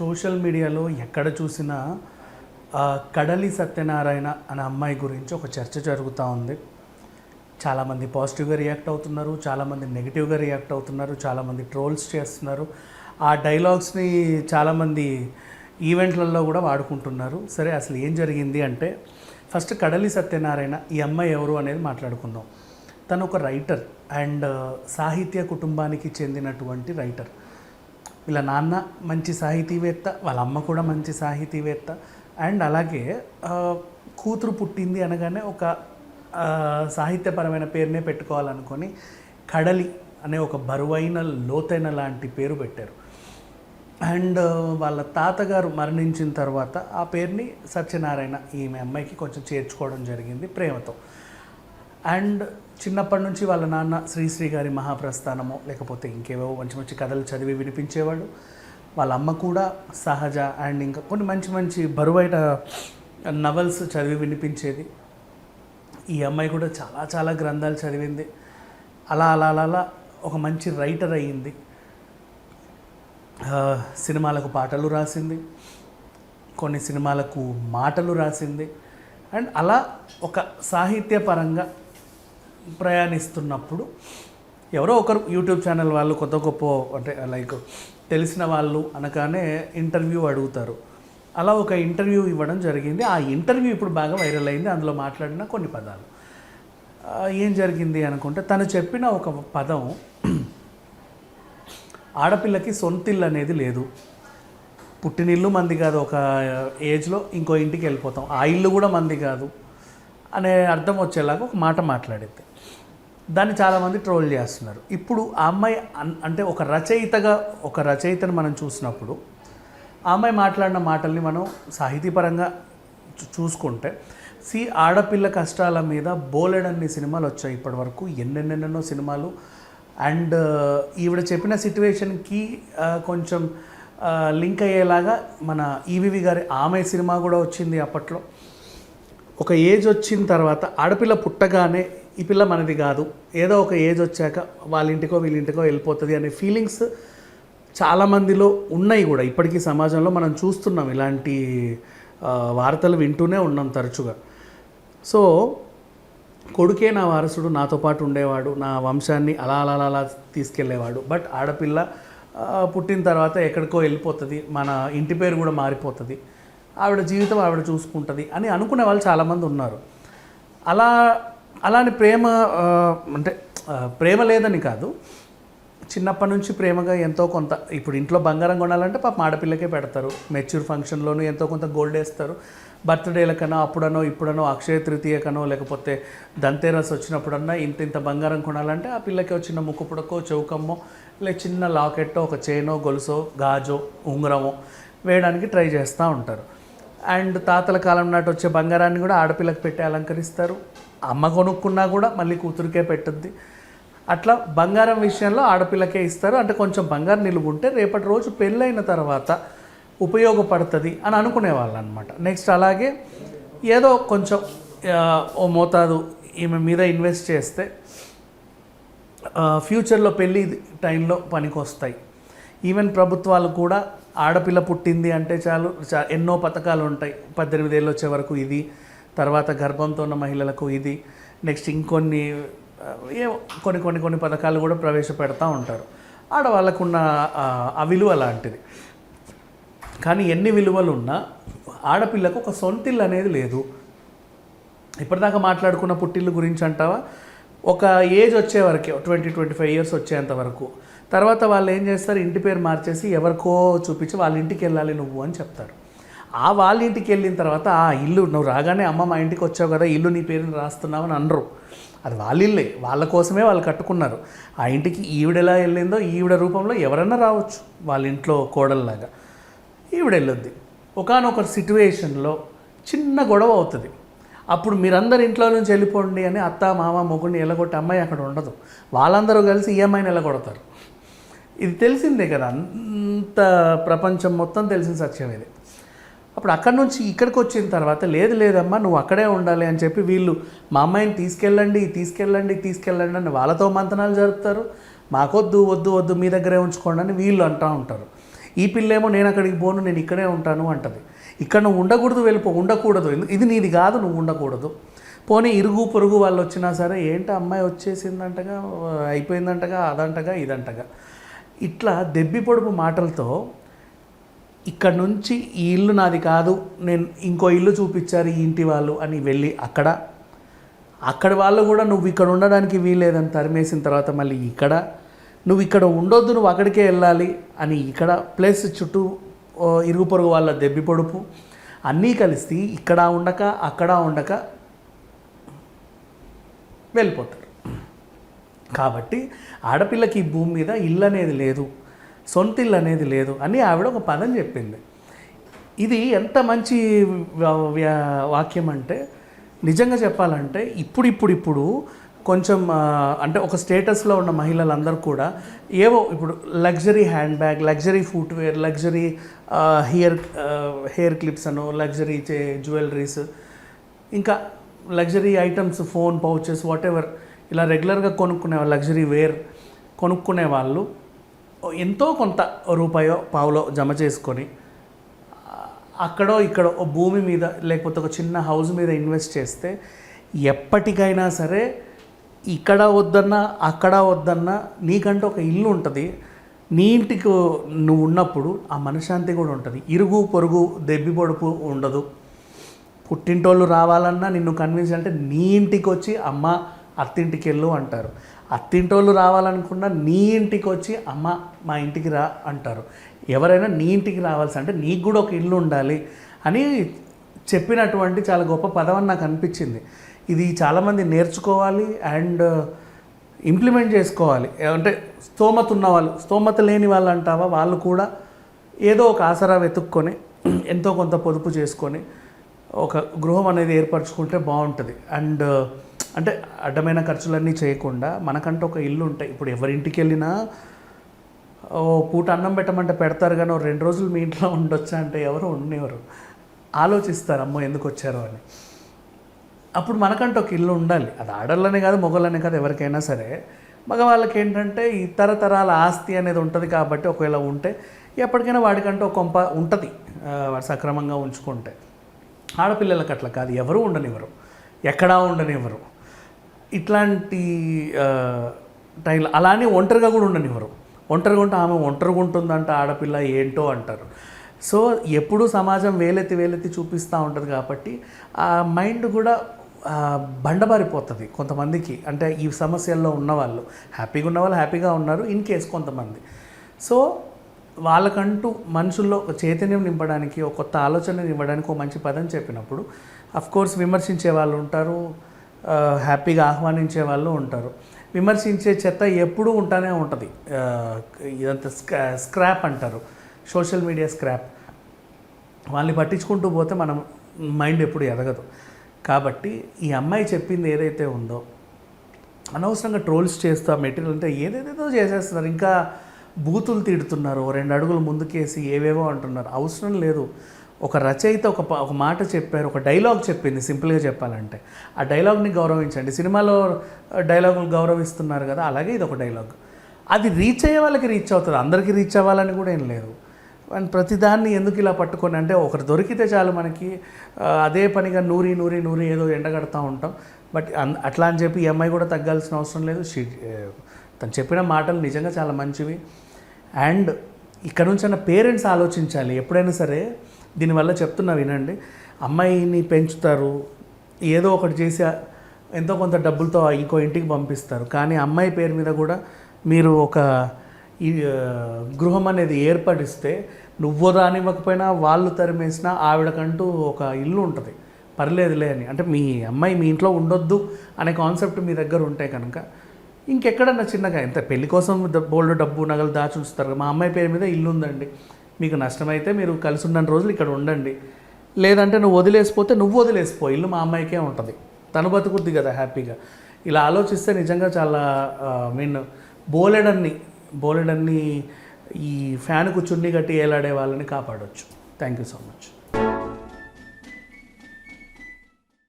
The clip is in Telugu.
సోషల్ మీడియాలో ఎక్కడ చూసినా కడలి సత్యనారాయణ అనే అమ్మాయి గురించి ఒక చర్చ జరుగుతూ ఉంది. చాలామంది పాజిటివ్గా రియాక్ట్ అవుతున్నారు చాలామంది నెగిటివ్గా రియాక్ట్ అవుతున్నారు చాలామంది ట్రోల్స్ చేస్తున్నారు. ఆ డైలాగ్స్ని చాలామంది ఈవెంట్లలో కూడా వాడుకుంటున్నారు. సరే అసలు ఏం జరిగింది అంటే ఫస్ట్ కడలి సత్యనారాయణ ఈ అమ్మాయి ఎవరు అనేది మాట్లాడుకుందాం. తను ఒక రైటర్ అండ్ సాహిత్య కుటుంబానికి చెందినటువంటి రైటర్. వీళ్ళ నాన్న మంచి సాహితీవేత్త వాళ్ళ అమ్మ కూడా మంచి సాహితీవేత్త. అండ్ అలాగే కూతురు పుట్టింది అనగానే ఒక సాహిత్యపరమైన పేరునే పెట్టుకోవాలనుకొని కడలి అనే ఒక బరువైన లోతైన లాంటి పేరు పెట్టారు. అండ్ వాళ్ళ తాతగారు మరణించిన తర్వాత ఆ పేరుని సత్యనారాయణ ఈమె అమ్మాయికి కొంచెం చేర్చుకోవడం జరిగింది ప్రేమతో. అండ్ చిన్నప్పటి నుంచి వాళ్ళ నాన్న శ్రీశ్రీ గారి మహాప్రస్థానము లేకపోతే ఇంకేవో మంచి మంచి కథలు చదివి వినిపించేవాడు. వాళ్ళ అమ్మ కూడా సహజ అండ్ ఇంకా కొన్ని మంచి మంచి బరువైన నవల్స్ చదివి వినిపించేది. ఈ అమ్మాయి కూడా చాలా చాలా గ్రంథాలు చదివింది. అలా అలా అలా అలా ఒక మంచి రైటర్ అయ్యింది. సినిమాలకు పాటలు రాసింది. కొన్ని సినిమాలకు మాటలు రాసింది. అండ్ అలా ఒక సాహిత్యపరంగా ప్రయాణిస్తున్నప్పుడు ఎవరో ఒకరు యూట్యూబ్ ఛానల్ వాళ్ళు కొత్త గొప్ప అంటే లైక్ తెలిసిన వాళ్ళు అనగానే ఇంటర్వ్యూ అడుగుతారు. అలా ఒక ఇంటర్వ్యూ ఇవ్వడం జరిగింది. ఆ ఇంటర్వ్యూ ఇప్పుడు బాగా వైరల్ అయింది. అందులో మాట్లాడిన కొన్ని పదాలు. ఏం జరిగింది అనుకుంటే తను చెప్పిన ఒక పదం ఆడపిల్లకి సొంతిల్లు అనేది లేదు. పుట్టినిల్లు మంది కాదు. ఒక ఏజ్లో ఇంకో ఇంటికి వెళ్ళిపోతాం. ఆ ఇల్లు కూడా మంది కాదు. అనే అర్థం వచ్చేలాగా ఒక మాట మాట్లాడింది. దాన్ని చాలామంది ట్రోల్ చేస్తున్నారు. ఇప్పుడు ఆ అమ్మాయి అంటే ఒక రచయితగా ఒక రచయితను మనం చూసినప్పుడు ఆ అమ్మాయి మాట్లాడిన మాటల్ని మనం సాహితీపరంగా చూ- చూసుకుంటే సి ఆడపిల్ల కష్టాల మీద బోలెడన్ని సినిమాలు వచ్చాయి ఇప్పటివరకు. ఎన్నెన్నెన్నెన్నో సినిమాలు. అండ్ ఈవిడ చెప్పిన సిట్యువేషన్కి కొంచెం లింక్ అయ్యేలాగా మన ఈవివి గారి ఆమె సినిమా కూడా వచ్చింది అప్పట్లో. ఒక ఏజ్ వచ్చిన తర్వాత ఆడపిల్ల పుట్టగానే ఈ పిల్ల మనది కాదు. ఏదో ఒక ఏజ్ వచ్చాక వాళ్ళ ఇంటికో వీళ్ళ ఇంటికో వెళ్ళిపోతుంది అనే ఫీలింగ్స్ చాలామందిలో ఉన్నాయి కూడా. ఇప్పటికీ సమాజంలో మనం చూస్తున్నాం ఇలాంటి వార్తలు వింటూనే ఉన్నాం తరచుగా. సో కొడుకే నా వారసుడు నాతో పాటు ఉండేవాడు నా వంశాన్ని అలా అలా అలా తీసుకెళ్ళేవాడు బట్ ఆడపిల్ల పుట్టిన తర్వాత ఎక్కడికో వెళ్ళిపోతుంది. మన ఇంటి పేరు కూడా మారిపోతుంది. ఆవిడ జీవితం ఆవిడ చూసుకుంటుంది అని అనుకునే వాళ్ళు చాలామంది ఉన్నారు. అలా అలాని ప్రేమ అంటే ప్రేమ లేదని కాదు. చిన్నప్పటి నుంచి ప్రేమగా ఎంతో కొంత ఇప్పుడు ఇంట్లో బంగారం కొనాలంటే పాప ఆడపిల్లకే పెడతారు. మెచ్యూర్ ఫంక్షన్లోనూ ఎంతో కొంత గోల్డ్ వేస్తారు. బర్త్డేలకనో అప్పుడనో ఇప్పుడనో అక్షయ తృతీయకనో లేకపోతే దంతేరస్ వచ్చినప్పుడన్నా ఇంత ఇంత బంగారం కొనాలంటే ఆ పిల్లకి వచ్చిన ముక్కు పుడకో చౌకమ్మో లే చిన్న లాకెట్టో ఒక చైనో గొలుసో గాజో ఉంగరమో వేయడానికి ట్రై చేస్తూ ఉంటారు. అండ్ తాతల కాలం నాటి వచ్చే బంగారాన్ని కూడా ఆడపిల్లకి పెట్టి అలంకరిస్తారు. అమ్మ కొనుక్కున్నా కూడా మళ్ళీ కూతురికే పెట్టుద్ది. అట్లా బంగారం విషయంలో ఆడపిల్లకే ఇస్తారు. అంటే కొంచెం బంగారం నిలువ ఉంటే రేపటి రోజు పెళ్ళైన తర్వాత ఉపయోగపడుతుంది అని అనుకునేవాళ్ళు అనమాట నెక్స్ట్ అలాగే ఏదో కొంచెం ఓ మోతాదు ఈమె మీద ఇన్వెస్ట్ చేస్తే ఫ్యూచర్లో పెళ్ళి టైంలో పనికి వస్తాయి ఈవెన్ ప్రభుత్వాలు కూడా ఆడపిల్ల పుట్టింది అంటే చాలు చా ఎన్నో పథకాలు ఉంటాయి. పద్దెనిమిది ఏళ్ళు వచ్చే వరకు ఇది తర్వాత గర్భంతో ఉన్న మహిళలకు ఇది నెక్స్ట్ ఇంకొన్ని ఏ కొన్ని కొన్ని కొన్ని పథకాలు కూడా ప్రవేశపెడతా ఉంటారు. ఆడవాళ్ళకున్న ఆ, ఆ విలువ లాంటిది. కానీ ఎన్ని విలువలు ఉన్నా ఆడపిల్లకు ఒక సొంతిల్లు అనేది లేదు. ఇప్పటిదాకా మాట్లాడుకున్న పుట్టిల్లు గురించి అంటావా? ఒక ఏజ్ వచ్చే వరకే ట్వంటీ ట్వంటీ ఫైవ్ ఇయర్స్ వచ్చేంత వరకు. తర్వాత వాళ్ళు ఏం చేస్తారు? ఇంటి పేరు మార్చేసి ఎవరికో చూపించి వాళ్ళ ఇంటికి వెళ్ళాలి నువ్వు అని చెప్తారు. ఆ వాళ్ళ ఇంటికి వెళ్ళిన తర్వాత ఆ ఇల్లు నువ్వు రాగానే అమ్మ మా ఇంటికి వచ్చావు కదా ఇల్లు నీ పేరుని రాస్తున్నావు అని అనరు. అది వాళ్ళ ఇల్లే. వాళ్ళ కోసమే వాళ్ళు కట్టుకున్నారు. ఆ ఇంటికి ఈవిడ ఎలా వెళ్ళిందో ఈవిడ రూపంలో ఎవరన్నా రావచ్చు వాళ్ళ ఇంట్లో కోడల్లాగా. ఈవిడ వెళ్ళొద్ది. ఒకనొక సిట్యువేషన్లో చిన్న గొడవ అవుతుంది. అప్పుడు మీరందరు ఇంట్లో నుంచి వెళ్ళిపోండి అని అత్త మామ మొగుడిని ఎలగొట్టి అమ్మాయి అక్కడ ఉండదు. వాళ్ళందరూ కలిసి ఈ అమ్మాయిని ఎలగొడతారు. ఇది తెలిసిందే కదా అంత ప్రపంచం మొత్తం తెలిసిన సత్యం ఇది. అప్పుడు అక్కడి నుంచి ఇక్కడికి వచ్చిన తర్వాత లేదు లేదమ్మా నువ్వు అక్కడే ఉండాలి అని చెప్పి వీళ్ళు మా అమ్మాయిని తీసుకెళ్ళండి తీసుకెళ్ళండి తీసుకెళ్ళండి అని వాళ్ళతో మంతనాలు జరుపుతారు. మాకొద్దు వద్దు వద్దు మీ దగ్గరే ఉంచుకోండి అని వీళ్ళు అంటూ ఉంటారు. ఈ పిల్లేమో నేను అక్కడికి పోను నేను ఇక్కడే ఉంటాను అంటది. ఇక్కడ నువ్వు ఉండకూడదు వెళ్ళిపో ఉండకూడదు. ఇది నీది కాదు నువ్వు ఉండకూడదు. పోనీ ఇరుగు పొరుగు వాళ్ళు వచ్చినా సరే ఏంటి అమ్మాయి వచ్చేసిందంటగా అయిపోయిందంటగా అదంటగా ఇదంటగా? ఇట్లా దెబ్బి పొడుపు మాటలతో ఇక్కడ నుంచి ఈ ఇల్లు నాది కాదు నేను ఇంకో ఇల్లు చూపించారు ఈ ఇంటి వాళ్ళు అని వెళ్ళి అక్కడ అక్కడ వాళ్ళు కూడా నువ్వు ఇక్కడ ఉండడానికి వీలేదని తరిమేసిన తర్వాత మళ్ళీ ఇక్కడ నువ్వు ఇక్కడ ఉండొద్దు నువ్వు అక్కడికే వెళ్ళాలి అని ఇక్కడ ప్లస్ చుట్టూ ఇరుగు పొరుగు వాళ్ళ దెబ్బి పొడుపు అన్నీ కలిసి ఇక్కడ ఉండక అక్కడ ఉండక వెళ్ళిపోతాయి కాబట్టి ఆడపిల్లకి ఈ భూమి మీద ఇల్లు అనేది లేదు సొంత ఇల్లు అనేది లేదు అని ఆవిడ ఒక పదం చెప్పింది. ఇది ఎంత మంచి వాక్యం అంటే నిజంగా చెప్పాలంటే ఇప్పుడు ఇప్పుడు ఇప్పుడు కొంచెం అంటే ఒక స్టేటస్లో ఉన్న మహిళలందరూ కూడా ఏవో ఇప్పుడు luxury hand bag luxury footwear luxury hair hair clips అను లగ్జరీ జ్యువెలరీస్ ఇంకా luxury items phone pouches whatever ఇలా రెగ్యులర్గా కొనుక్కునే లగ్జరీ వేర్ కొనుక్కునే వాళ్ళు ఎంతో కొంత రూపాయో పావులో జమ చేసుకొని అక్కడో ఇక్కడో భూమి మీద లేకపోతే ఒక చిన్న హౌస్ మీద ఇన్వెస్ట్ చేస్తే ఎప్పటికైనా సరే ఇక్కడ వద్దన్నా అక్కడ వద్దన్నా నీకంటే ఒక ఇల్లు ఉంటుంది. నీ ఇంటికి నువ్వు ఉన్నప్పుడు ఆ మనశ్శాంతి కూడా ఉంటుంది. ఇరుగు పొరుగు దెబ్బి పొడుపు ఉండదు. పుట్టింటోళ్ళు రావాలన్నా నిన్ను కన్విన్స్ అంటే నీ ఇంటికి వచ్చి అమ్మ అత్తింటికి వెళ్ళు అంటారు. అత్తింటోళ్ళు రావాలనుకున్నా నీ ఇంటికి వచ్చి అమ్మ మా ఇంటికి రా అంటారు. ఎవరైనా నీ ఇంటికి రావాల్సి అంటే నీకు కూడా ఒక ఇల్లు ఉండాలి అని చెప్పినటువంటి చాలా గొప్ప పదం అని నాకు అనిపించింది. ఇది చాలామంది నేర్చుకోవాలి అండ్ ఇంప్లిమెంట్ చేసుకోవాలి. అంటే స్తోమత ఉన్న వాళ్ళు స్తోమత లేని వాళ్ళు అంటావా? వాళ్ళు కూడా ఏదో ఒక ఆసరా వెతుక్కొని ఎంతో కొంత పొదుపు చేసుకొని ఒక గృహం అనేది ఏర్పరచుకుంటే బాగుంటుంది. అండ్ అంటే అడ్డమైన ఖర్చులన్నీ చేయకుండా మనకంటూ ఒక ఇల్లు ఉంటాయి. ఇప్పుడు ఎవరింటికి వెళ్ళినా ఓ పూట అన్నం పెట్టమంటే పెడతారు కానీ ఓ రెండు రోజులు మీ ఇంట్లో ఉండొచ్చా అంటే ఎవరు ఉండేవారు ఆలోచిస్తారు అమ్మో ఎందుకు వచ్చారో అని. అప్పుడు మనకంటూ ఒక ఇల్లు ఉండాలి. అది ఆడళ్ళనే కాదు మొగలనే కాదు ఎవరికైనా సరే. మగవాళ్ళకి ఏంటంటే ఈ తరతరాల ఆస్తి అనేది ఉంటుంది కాబట్టి ఒకవేళ ఉంటే ఎప్పటికైనా వాడికంటూ ఒక కొంప ఉంటుంది వాడు సక్రమంగా ఉంచుకుంటే. ఆడపిల్లలకి అట్లా కాదు ఎవరు ఉండనివ్వరు. ఎక్కడా ఉండనివ్వరు. ఇట్లాంటి టైంలో అలానే ఒంటరిగా కూడా ఉండనివ్వరు. ఒంటరిగా ఉంటే ఆమె ఒంటరిగా ఉంటుందంట ఆడపిల్ల ఏంటో అంటారు. సో ఎప్పుడు సమాజం వేలెత్తి వేలెత్తి చూపిస్తూ ఉంటుంది కాబట్టి ఆ మైండ్ కూడా బండబారిపోతుంది కొంతమందికి. అంటే ఈ సమస్యల్లో ఉన్నవాళ్ళు. హ్యాపీగా ఉన్నవాళ్ళు హ్యాపీగా ఉన్నారు ఇన్ కేస్ కొంతమంది. సో వాళ్ళకంటూ మనుషుల్లో చైతన్యం నింపడానికి ఒక కొత్త ఆలోచన ఇవ్వడానికి ఒక మంచి పదం చెప్పినప్పుడు అఫ్ కోర్స్ విమర్శించే వాళ్ళు ఉంటారు. హ్యాపీగా ఆహ్వానించే వాళ్ళు ఉంటారు. విమర్శించే చెత్త ఎప్పుడూ ఉంటానే ఉంటుంది. ఇదంతా స్క్రా స్క్రాప్ అంటారు. Social media scrap. వాళ్ళని పట్టించుకుంటూ పోతే మనం మైండ్ ఎప్పుడు ఎదగదు. కాబట్టి ఈ అమ్మాయి చెప్పింది ఏదైతే ఉందో అనవసరంగా ట్రోల్స్ చేస్తూ మెటీరియల్ అంటే ఏదేదేదో చేసేస్తున్నారు. ఇంకా బూతులు తిడుతున్నారు. రెండు అడుగులు ముందుకేసి ఏవేవో అంటున్నారు. అవసరం లేదు. ఒక రచయిత ఒక ఒక మాట చెప్పారు ఒక డైలాగ్ చెప్పింది సింపుల్గా చెప్పాలంటే. ఆ డైలాగ్ని గౌరవించండి. సినిమాలో డైలాగులు గౌరవిస్తున్నారు కదా అలాగే ఇది ఒక డైలాగ్. అది రీచ్ అయ్యే వాళ్ళకి రీచ్ అవుతుంది అందరికీ రీచ్ అవ్వాలని కూడా ఏం లేదు. అండ్ ప్రతిదాన్ని ఎందుకు ఇలా పట్టుకొని అంటే ఒకరు దొరికితే చాలు మనకి అదే పనిగా నూరి నూరి నూరి ఏదో ఎండగడతా ఉంటాం. బట్ అన్- అట్లా అని చెప్పి ఈ అమ్మాయి కూడా తగ్గాల్సిన అవసరం లేదు. షీ తను చెప్పిన మాటలు నిజంగా చాలా మంచివి. అండ్ ఇక్కడ నుంచి అన్న పేరెంట్స్ ఆలోచించాలి. ఎప్పుడైనా సరే దీనివల్ల చెప్తున్నా వినండి. అమ్మాయిని పెంచుతారు. ఏదో ఒకటి చేసి ఎంతో కొంత డబ్బులతో ఇంకో ఇంటికి పంపిస్తారు. కానీ అమ్మాయి పేరు మీద కూడా మీరు ఒక ఈ గృహం అనేది ఏర్పడిస్తే నువ్వు రానివ్వకపోయినా వాళ్ళు తరిమేసినా ఆవిడకంటూ ఒక ఇల్లు ఉంటుంది. పర్లేదులే అని. అంటే మీ అమ్మాయి మీ ఇంట్లో ఉండొద్దు అనే కాన్సెప్ట్ మీ దగ్గర ఉంటే కనుక ఇంకెక్కడన్నా చిన్నగా ఎంత పెళ్ళి కోసం బోల్డ్ డబ్బు నగలు దాచి ఉంచుతారు. మా అమ్మాయి పేరు మీద ఇల్లు ఉందండి మీకు నష్టమైతే మీరు కలిసి ఉన్న రోజులు ఇక్కడ ఉండండి. లేదంటే నువ్వు వదిలేసిపోతే నువ్వు వదిలేసిపో. ఇల్లు మా అమ్మాయికే ఉంటుంది. తను బతుకుద్ది కదా హ్యాపీగా. ఇలా ఆలోచిస్తే నిజంగా చాలా మీన్ బోలెడన్ని బోలెడన్ని ఈ ఫ్యాన్కు చున్ని కట్టి ఏలాడే వాళ్ళని కాపాడొచ్చు. Thank you so much